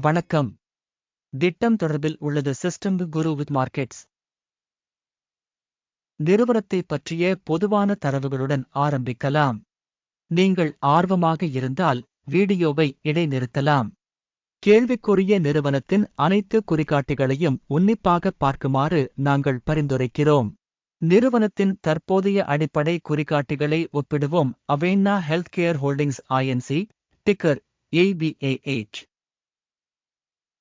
வணக்கம். திட்டம் தொடர்பில் உள்ளது சிஸ்டம் குரு வித் மார்க்கெட்ஸ் நிறுவனத்தை பற்றிய பொதுவான தரவுகளுடன் ஆரம்பிக்கலாம். நீங்கள் ஆர்வமாக இருந்தால் வீடியோவை இடைநிறுத்தலாம். கேள்விக்குரிய நிறுவனத்தின் அனைத்து குறிகாட்டிகளையும் உன்னிப்பாக பார்க்குமாறு நாங்கள் பரிந்துரைக்கிறோம். நிறுவனத்தின் தற்போதைய அடிப்படை குறிகாட்டிகளை ஒப்பிடுவோம். Aveanna health care holdings Inc ticker ABAH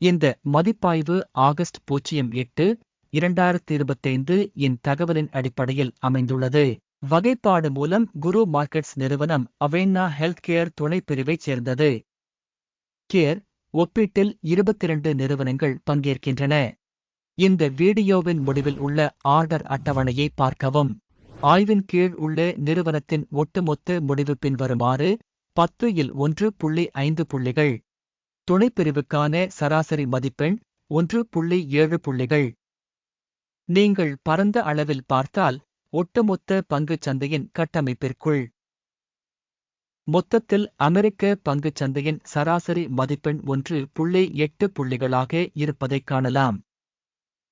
இந்த மதிப்பாய்வு ஆகஸ்ட் பூஜ்ஜியம் எட்டு இரண்டாயிரத்தி இருபத்தைந்து இன் தகவலின் அடிப்படையில் அமைந்துள்ளது. வகைப்பாடு மூலம் குரு மார்க்கெட்ஸ் நிறுவனம் அவேன்னா ஹெல்த் கேர் துணைப் பிரிவைச் சேர்ந்தது. கேர் ஒப்பீட்டில் இருபத்திரண்டு நிறுவனங்கள் பங்கேற்கின்றன. இந்த வீடியோவின் முடிவில் உள்ள ஆர்டர் அட்டவணையை பார்க்கவும். ஆய்வின் கீழ் உள்ள நிறுவனத்தின் ஒட்டுமொத்த முடிவு பின்வருமாறு பத்து இல் ஒன்று புள்ளி ஐந்து புள்ளிகள் துணைப்பிரிவுக்கான சராசரி மதிப்பெண் ஒன்று புள்ளி ஏழு புள்ளிகள். நீங்கள் பரந்த அளவில் பார்த்தால் ஒட்டுமொத்த பங்குச் சந்தையின் கட்டமைப்பிற்குள். மொத்தத்தில் அமெரிக்க பங்குச் சந்தையின் சராசரி மதிப்பெண் ஒன்று புள்ளி எட்டு புள்ளிகளாக இருப்பதைக் காணலாம்.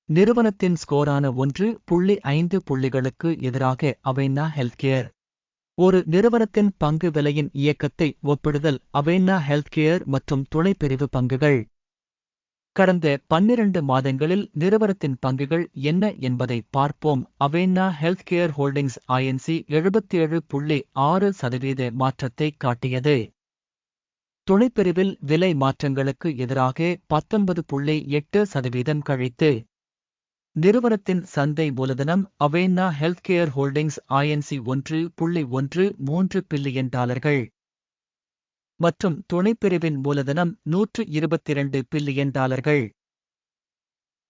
நிறுவனத்தின் ஸ்கோரான ஒன்று புள்ளி ஐந்து புள்ளிகளுக்கு எதிராக அவைனா ஹெல்த்கேர். ஒரு நிறுவனத்தின் பங்கு விலையின் இயக்கத்தை ஒப்பிடுதல் அவேனா ஹெல்த்கேர் மற்றும் துணைப்பிரிவு பங்குகள். கடந்த பன்னிரண்டு மாதங்களில் நிறுவனத்தின் பங்குகள் என்ன என்பதை பார்ப்போம். அவேனா ஹெல்த்கேர் ஹோல்டிங்ஸ் ஐஎன்சி எழுபத்தேழு புள்ளி ஆறு சதவீத மாற்றத்தை காட்டியது. துணைப்பிரிவில் விலை மாற்றங்களுக்கு எதிராக பத்தொன்பது புள்ளி எட்டு சதவீதம் கழித்து நிறுவனத்தின் சந்தை மூலதனம் அவேனா ஹெல்த்கேர் ஹோல்டிங்ஸ் ஐஎன்சி ஒன்று புள்ளி ஒன்று மூன்று பில்லியன் டாலர்கள். மற்றும் துணைப்பிரிவின் மூலதனம் நூற்று இருபத்திரண்டு பில்லியன் டாலர்கள்.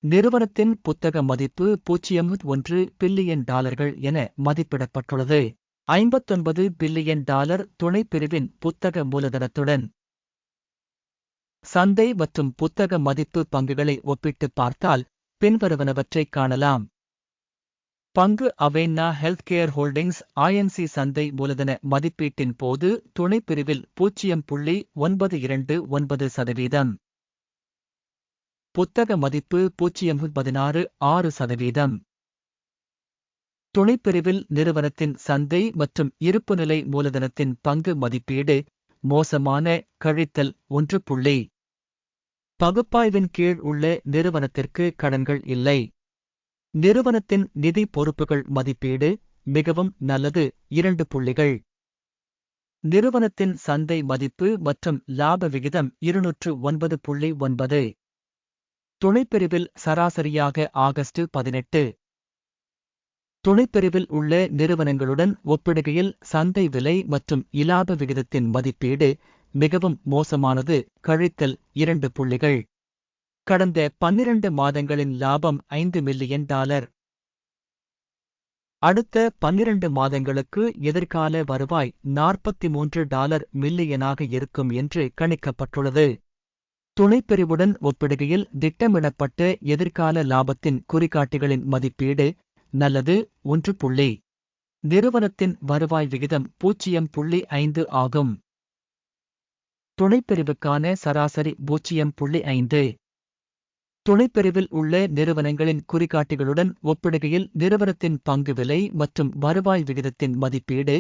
நிறுவனத்தின் புத்தக மதிப்பு பூஜ்ஜியம் ஒன்று பில்லியன் டாலர்கள் என மதிப்பிடப்பட்டுள்ளது. ஐம்பத்தொன்பது பில்லியன் டாலர் துணைப்பிரிவின் புத்தக மூலதனத்துடன். சந்தை மற்றும் புத்தக மதிப்பு பங்குகளை ஒப்பிட்டு பார்த்தால் பின்வருவனவற்றைக் காணலாம். பங்கு Aveanna health care holdings INC சந்தை மூலதன மதிப்பீட்டின் போது துணைப்பிரிவில் பூஜ்ஜியம் புள்ளி ஒன்பது இரண்டு ஒன்பது சதவீதம். புத்தக மதிப்பு பூஜ்ஜியம் பதினாறு ஆறு சதவீதம். துணைப்பிரிவில் நிறுவனத்தின் சந்தை மற்றும் இருப்புநிலை மூலதனத்தின் பங்கு மதிப்பீடு மோசமான கழித்தல் ஒன்று புள்ளி பகுப்பாய்வின் கீழ் உள்ள நிறுவனத்திற்கு கடன்கள் இல்லை. நிறுவனத்தின் நிதி பொறுப்புகள் மதிப்பீடு மிகவும் நல்லது. இரண்டு புள்ளிகள். நிறுவனத்தின் சந்தை மதிப்பு மற்றும் லாப விகிதம் இருநூற்று ஒன்பது புள்ளி ஒன்பது. துணைப்பிரிவில் சராசரியாக ஆகஸ்ட் பதினெட்டு. துணைப்பிரிவில் உள்ள நிறுவனங்களுடன் ஒப்பிடுகையில் சந்தை விலை மற்றும் இலாப விகிதத்தின் மதிப்பீடு மிகவும் மோசமானது. கழித்தல் இரண்டு புள்ளிகள். கடந்த பன்னிரண்டு மாதங்களின் லாபம் ஐந்து மில்லியன் டாலர். அடுத்த பன்னிரண்டு மாதங்களுக்கு எதிர்கால வருவாய் நாற்பத்தி மூன்று டாலர் மில்லியனாக இருக்கும் என்று கணிக்கப்பட்டுள்ளது. துணைப்பிரிவுடன் ஒப்பிடுகையில் திட்டமிடப்பட்ட எதிர்கால லாபத்தின் குறிகாட்டிகளின் மதிப்பீடு நல்லது ஒன்று புள்ளி. நிறுவனத்தின் வருவாய் விகிதம் பூஜ்ஜியம் புள்ளி ஐந்து ஆகும். துணைப்பிரிவுக்கான சராசரி பூஜ்ஜியம் புள்ளி ஐந்து. துணைப்பிரிவில் உள்ள நிறுவனங்களின் குறிகாட்டிகளுடன் ஒப்பிடுகையில் நிறுவனத்தின் பங்கு விலை மற்றும் வருவாய் விகிதத்தின் மதிப்பீடு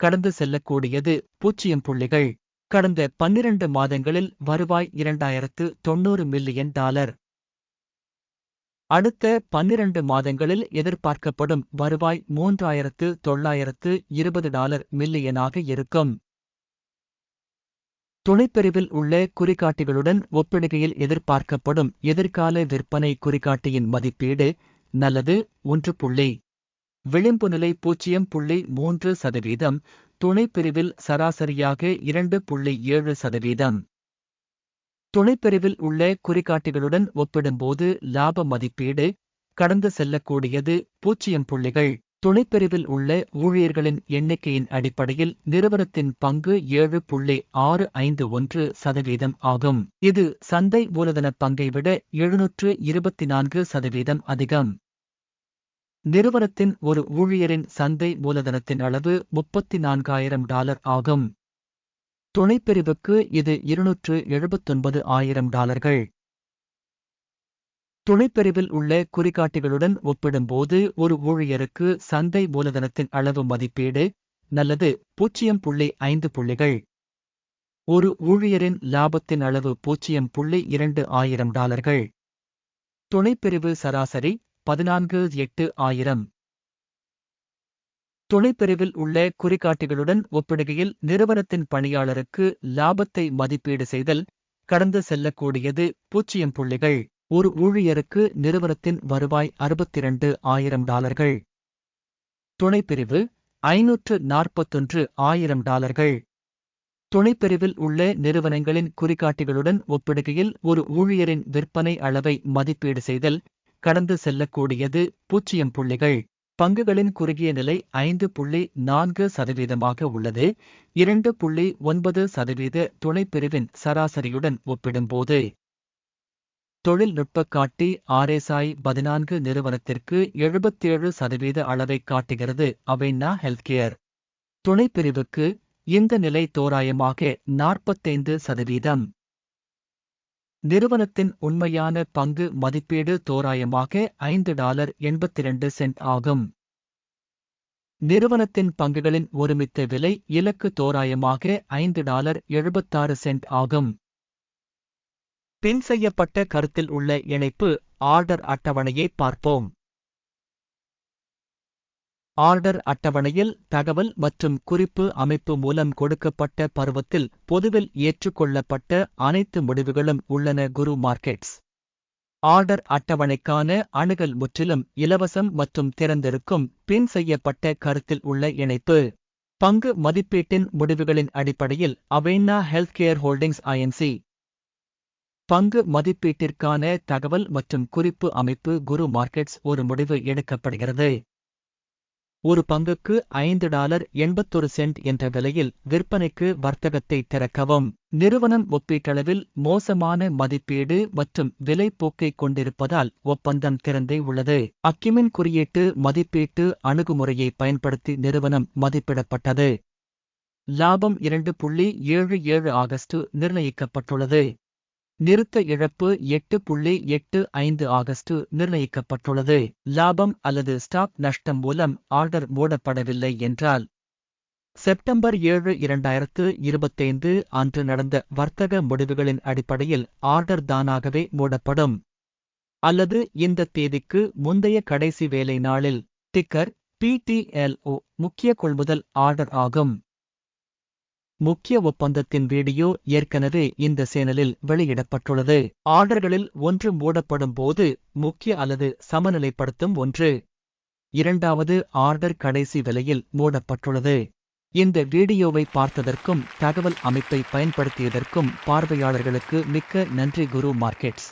கடந்து செல்லக்கூடியது பூஜ்ஜியம் புள்ளிகள். கடந்த பன்னிரண்டு மாதங்களில் வருவாய் இரண்டாயிரத்து தொன்னூறு மில்லியன் டாலர். அடுத்த பன்னிரண்டு மாதங்களில் எதிர்பார்க்கப்படும் வருவாய் மூன்றாயிரத்து தொள்ளாயிரத்து இருபது டாலர் மில்லியனாக இருக்கும். துணைப்பிரிவில் உள்ள குறிகாட்டிகளுடன் ஒப்பிடுகையில் எதிர்பார்க்கப்படும் எதிர்கால விற்பனை குறிகாட்டியின் மதிப்பீடு நல்லது ஒன்று புள்ளி விளிம்பு நிலை பூஜ்ஜியம் புள்ளி மூன்று சதவீதம் துணைப்பிரிவில் சராசரியாக இரண்டு புள்ளி ஏழு சதவீதம். துணைப்பிரிவில் உள்ள குறிகாட்டிகளுடன் ஒப்பிடும்போது லாப மதிப்பீடு கடந்து செல்லக்கூடியது பூஜ்ஜியம் புள்ளிகள். துணைப்பிரிவில் உள்ள ஊழியர்களின் எண்ணிக்கையின் அடிப்படையில் நிறுவனத்தின் பங்கு ஏழு புள்ளி ஆறு ஐந்து ஒன்று சதவீதம் ஆகும். இது சந்தை மூலதன பங்கை விட எழுநூற்று இருபத்தி நான்கு சதவீதம் அதிகம். நிறுவனத்தின் ஒரு ஊழியரின் சந்தை மூலதனத்தின் அளவு முப்பத்தி நான்காயிரம் டாலர் ஆகும். துணைப்பிரிவுக்கு இது இருநூற்று எழுபத்தொன்பது ஆயிரம் டாலர்கள். துணைப்பிரிவில் உள்ள குறிகாட்டிகளுடன் ஒப்பிடும்போது ஒரு ஊழியருக்கு சந்தை மூலதனத்தின் அளவு மதிப்பீடு நல்லது பூஜ்ஜியம் புள்ளி ஐந்து புள்ளிகள். ஒரு ஊழியரின் லாபத்தின் அளவு பூஜ்ஜியம் புள்ளி இரண்டு ஆயிரம் டாலர்கள். துணைப்பிரிவு சராசரி பதினான்கு எட்டு ஆயிரம். துணைப்பிரிவில் உள்ள குறிகாட்டிகளுடன் ஒப்பிடுகையில் நிறுவனத்தின் பணியாளருக்கு லாபத்தை மதிப்பீடு செய்தல் கடந்து செல்லக்கூடியது பூஜ்ஜியம் புள்ளிகள். ஒரு ஊழியருக்கு நிறுவனத்தின் வருவாய் அறுபத்திரண்டு ஆயிரம் டாலர்கள். துணைப்பிரிவு ஐநூற்று நாற்பத்தொன்று ஆயிரம் டாலர்கள். துணைப்பிரிவில் உள்ள நிறுவனங்களின் குறிகாட்டிகளுடன் ஒப்பிடுகையில் ஒரு ஊழியரின் விற்பனை அளவை மதிப்பீடு செய்தல் கடந்து செல்லக்கூடியது பூஜ்ஜியம் புள்ளிகள். பங்குகளின் குறுகிய நிலை ஐந்து புள்ளி நான்கு சதவீதமாக உள்ளது. இரண்டு புள்ளி ஒன்பது சதவீத துணைப்பிரிவின் சராசரியுடன் ஒப்பிடும்போது. தொழில்நுட்ப காட்டி ஆர்எஸ்ஐ பதினான்கு நிறுவனத்திற்கு எழுபத்தேழு சதவீத அளவை காட்டுகிறது அவைனா ஹெல்த்கேர். துணைப்பிரிவுக்கு இந்த நிலை தோராயமாக நாற்பத்தைந்து சதவீதம். நிறுவனத்தின் உண்மையான பங்கு மதிப்பீடு தோராயமாக ஐந்து டாலர் எண்பத்தி இரண்டு சென்ட் ஆகும். நிறுவனத்தின் பங்குகளின் ஒருமித்த விலை இலக்கு தோராயமாக ஐந்து டாலர் எழுபத்தாறு சென்ட் ஆகும். பின் செய்யப்பட்ட கருத்தில் உள்ள இணைப்பு ஆர்டர் அட்டவணையை பார்ப்போம். ஆர்டர் அட்டவணையில் தகவல் மற்றும் குறிப்பு அமைப்பு மூலம் கொடுக்கப்பட்ட பருவத்தில் பொதுவில் ஏற்றுக்கொள்ளப்பட்ட அனைத்து முடிவுகளும் உள்ளன. குரு மார்க்கெட்ஸ். ஆர்டர் அட்டவணைக்கான அணுகல் முற்றிலும் இலவசம் மற்றும் திறந்திருக்கும் பின் செய்யப்பட்ட கருத்தில் உள்ள இணைப்பு. பங்கு மதிப்பீட்டின் முடிவுகளின் அடிப்படையில் அவேனா ஹெல்த்கேர் ஹோல்டிங்ஸ் ஐஎன்சி பங்கு மதிப்பீட்டிற்கான தகவல் மற்றும் குறிப்பு அமைப்பு குரு மார்க்கெட்ஸ் ஒரு முடிவு எடுக்கப்படுகிறது. ஒரு பங்குக்கு ஐந்து டாலர் எண்பத்தொரு சென்ட் என்ற விலையில் விற்பனைக்கு வர்த்தகத்தை திறக்கவும். நிறுவனம் ஒப்பீட்டளவில் மோசமான மதிப்பீடு மற்றும் விலை போக்கை கொண்டிருப்பதால் ஒப்பந்தம் திறந்தே உள்ளது. அக்கிமின் குறியீட்டு மதிப்பீட்டு அணுகுமுறையை பயன்படுத்தி நிறுவனம் மதிப்பிடப்பட்டது. லாபம் இரண்டு புள்ளி ஏழு ஏழு ஆகஸ்ட் நிர்ணயிக்கப்பட்டுள்ளது. நிறுத்த இழப்பு எட்டு புள்ளி எட்டு ஐந்து ஆகஸ்ட் நிர்ணயிக்கப்பட்டுள்ளது. லாபம் அல்லது ஸ்டாக் நஷ்டம் மூலம் ஆர்டர் மூடப்படவில்லை என்றால் செப்டம்பர் ஏழு இரண்டாயிரத்து இருபத்தைந்து அன்று நடந்த வர்த்தக முடிவுகளின் அடிப்படையில் ஆர்டர் தானாகவே மூடப்படும். அல்லது இந்த தேதிக்கு முந்தைய கடைசி வேலை நாளில் டிக்கர் பிடிஎல்ஓ முக்கிய கொள்முதல் ஆர்டர் ஆகும். முக்கிய ஒப்பந்தத்தின் வீடியோ ஏற்கனவே இந்த சேனலில் வெளியிடப்பட்டுள்ளது. ஆர்டர்களில் ஒன்று மூடப்படும் போது முக்கிய அல்லது சமநிலைப்படுத்தும் ஒன்று. இரண்டாவது ஆர்டர் கடைசி விலையில் மூடப்பட்டுள்ளது. இந்த வீடியோவை பார்த்ததற்கும் தகவல் அமைப்பை பயன்படுத்தியதற்கும் பார்வையாளர்களுக்கு மிக்க நன்றி குரு மார்க்கெட்ஸ்.